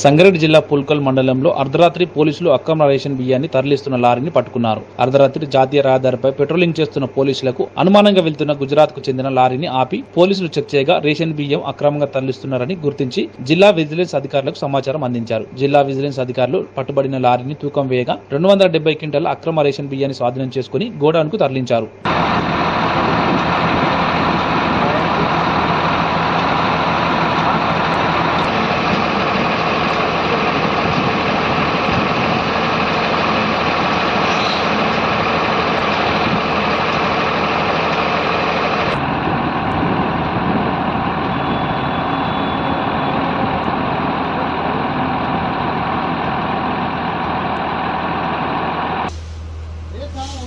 సంగారెడ్డి జిల్లా పుల్కల్ మండలంలో అర్ధరాత్రి పోలీసులు అక్రమ రేషన్ బియ్యాన్ని తరలిస్తున్న లారీని పట్టుకున్నారు. అర్ధరాత్రి జాతీయ రహదారిపై పెట్రోలింగ్ చేస్తున్న పోలీసులకు అనుమానంగా వెళ్తున్న గుజరాత్కు చెందిన లారీని ఆపి పోలీసులు చెక్ చేయగా రేషన్ బియ్యం అక్రమంగా తరలిస్తున్నారని గుర్తించి జిల్లా విజిలెన్స్ అధికారులకు సమాచారం అందించారు. జిల్లా విజిలెన్స్ అధికారులు పట్టుబడిన లారీని తూకం వేయగా రెండు వందల డెబ్బై క్వింటాల అక్రమ రేషన్ బియ్యాన్ని స్వాధీనం చేసుకుని గోడౌన్కు తరలించారు.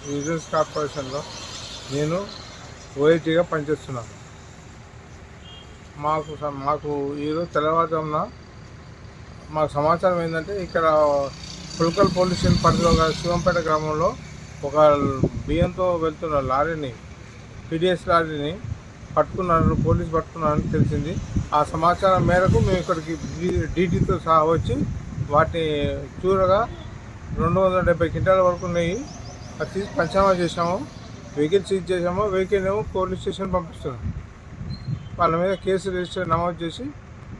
సప్లైస్ కార్పొరేషన్లో నేను ఓఐటీగా పనిచేస్తున్నాను. మాకు స- మాకు ఈరోజు తెల్లవారుజామున మాకు సమాచారం ఏంటంటే ఇక్కడ పుల్కల్ పోలీస్ స్టేషన్ పరిధిలో శివంపేట గ్రామంలో ఒక బియ్యంతో వెళ్తున్న లారీని పీడిఎస్ లారీని పట్టుకున్నారు పోలీసు పట్టుకున్నారని తెలిసింది. ఆ సమాచారం మేరకు మేము ఇక్కడికి డీటీతో సహా వచ్చి వాటిని చూడగా రెండు వందల డెబ్బై క్వింటాల వరకు ఉన్నాయి అది తీసి పంచనామా చేసాము వెహికల్ సీజ్ చేసాము వెహికల్ ఏమో పోలీస్ స్టేషన్ పంపిస్తున్నాం. వాళ్ళ మీద కేసు రిజిస్టర్ నమోదు చేసి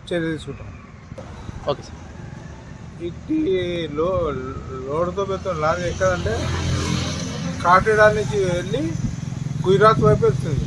చర్య తీసుకుంటాం. Okay sir. ఇట్టి లో లోడ్తో పెడుతున్న లారీ ఎక్కడంటే కాటేడా నుంచి వెళ్ళి గుజరాత్ వైపు వెళ్తుంది.